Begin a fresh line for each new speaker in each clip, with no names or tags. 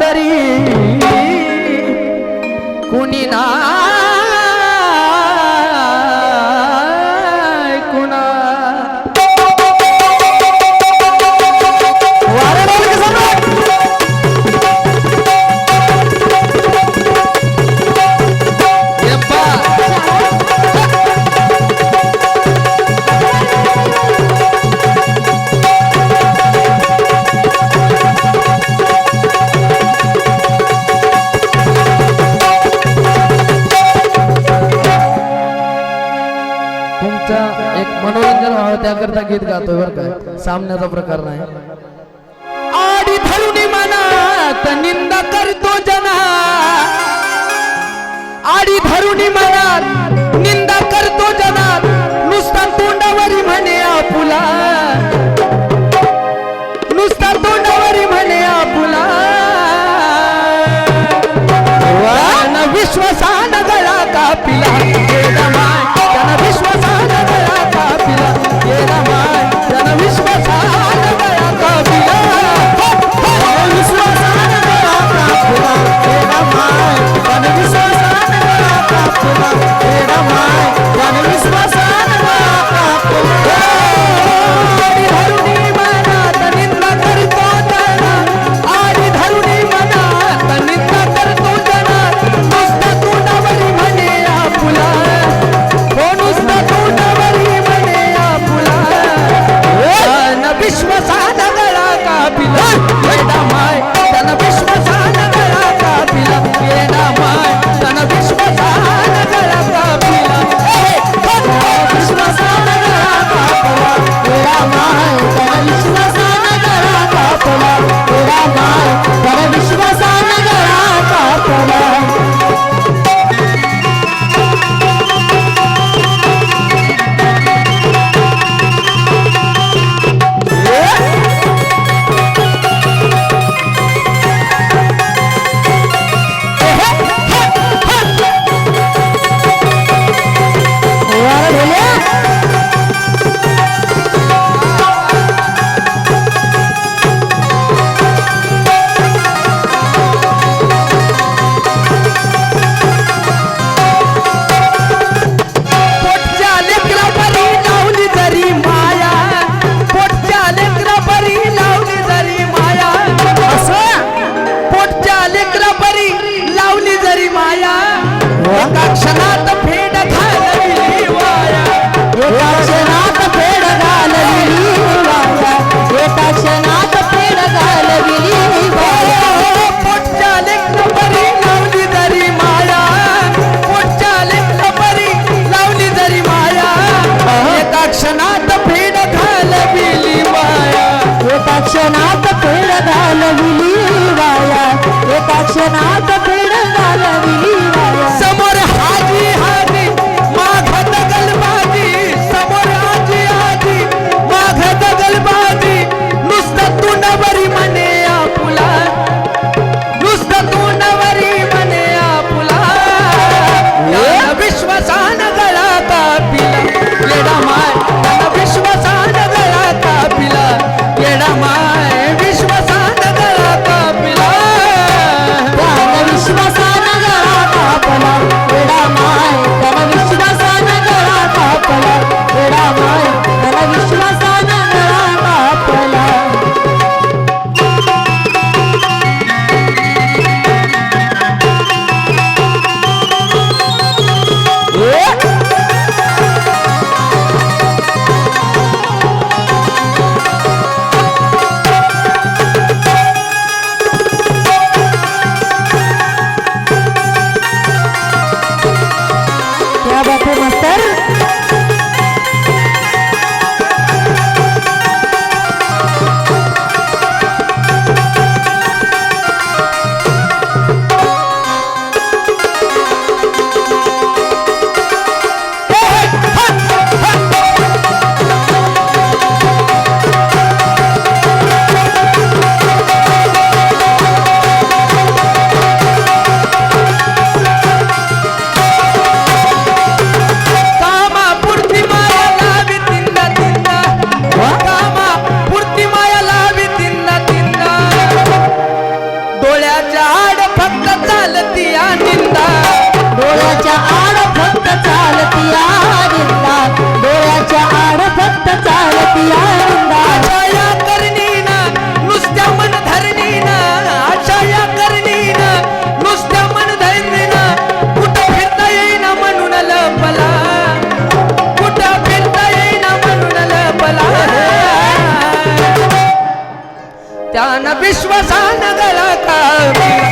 तरी कुणी ना त्याकरता गीत गातोय बरं काय सामन्याचा प्रकार नाही. आडी धरून मनात निंदा करतो जना. आडी धरून मनात निंदा करतो जना. नुसता तोंडावरी म्हणे आपुला. नुसता तोंडावरी म्हणे आपुला. विश्वास Nacional. विश्वासान गळा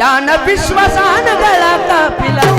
त्यानं विश्वासान गळा कापिला